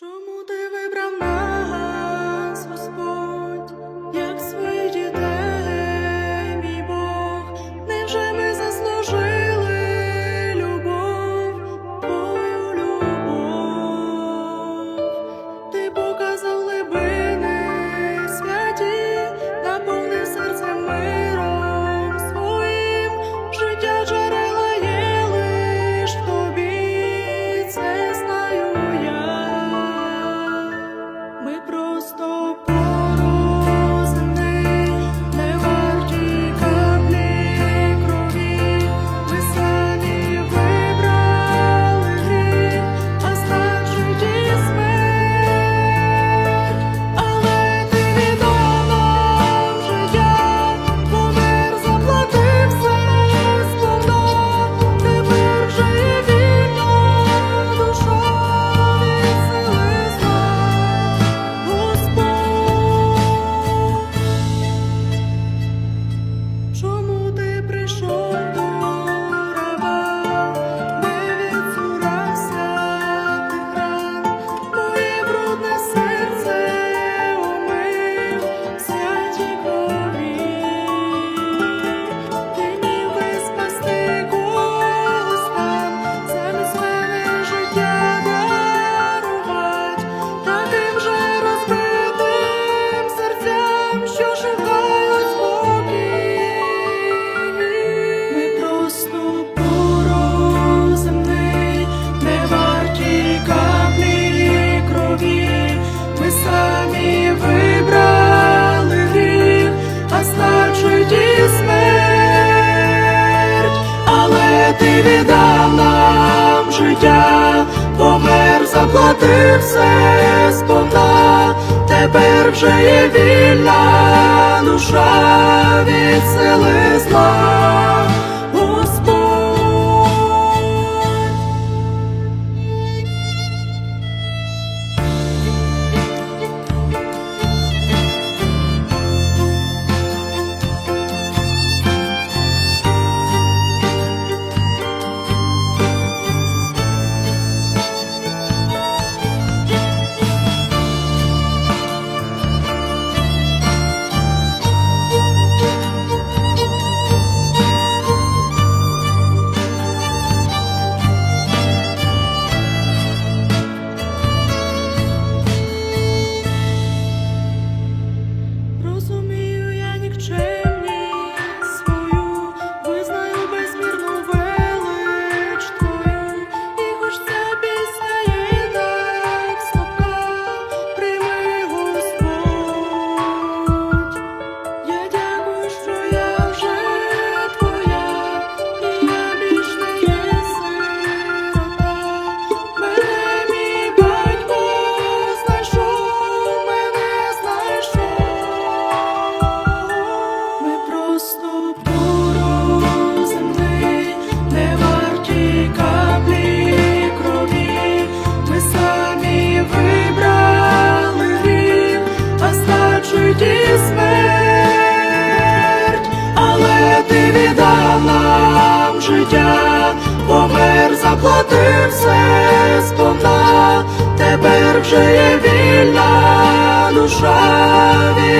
Чому ти вибрав нас? просто. ти віддав нам життя, помер, заплатив все сповна, тепер вже є вільна душа від сили зла. життя, помер, заплатив все сповна, тепер вже є вільна душа від.